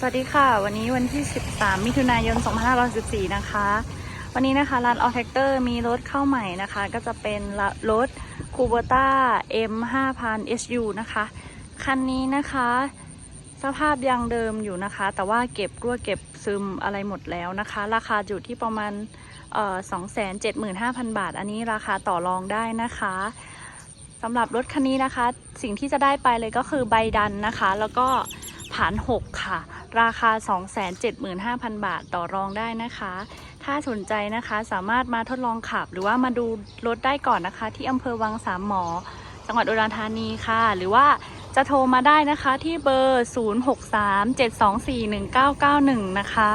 สวัสดีค่ะ วันนี้วันที่ 13 มิถุนายน 2514 นะคะ วันนี้นะคะ ร้านออแท c เตอร์มีรถเข้าใหม่นะคะ ก็จะเป็นรถคูโบต้า M 5000 SU นะคะ คันนี้นะคะ สภาพยังเดิมอยู่นะคะ แต่ว่าเก็บรั่วเก็บซึมอะไรหมดแล้วนะคะ ราคาอยู่ที่ประมาณเอ่อ275,000 บาท อันนี้ราคาต่อรองได้นะคะสำหรับรถคันนี้นะคะ สิ่งที่จะได้ไปเลยก็คือใบดันนะคะ แล้วก็ผ่าน 6 ค่ะ ราคา 275,000 บาทต่อรองได้นะคะ ถ้าสนใจนะคะสามารถมาทดลองขับ หรือว่ามาดูรถได้ก่อนนะคะ ที่อำเภอวังสามหมอ จังหวัดอุดรธานีค่ะ หรือว่าจะโทรมาได้นะคะที่เบอร์ 0637241991 นะคะ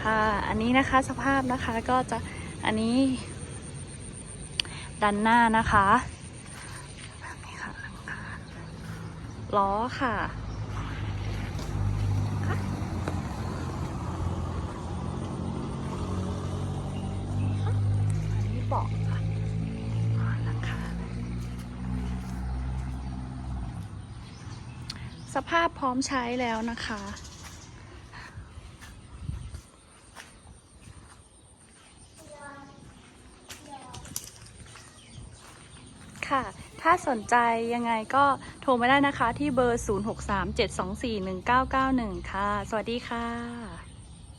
ค่ะ อันนี้นะคะสภาพนะคะก็จะอันนี้ดันหน้านะคะนี่ค่ะล้อค่ะ อันนี้เบาะค่ะอ่านะคะสภาพพร้อมใช้แล้วนะคะ ค่ะ ถ้าสนใจยังไงก็โทรมาได้นะคะที่เบอร์ 0637241991 ค่ะ สวัสดีค่ะ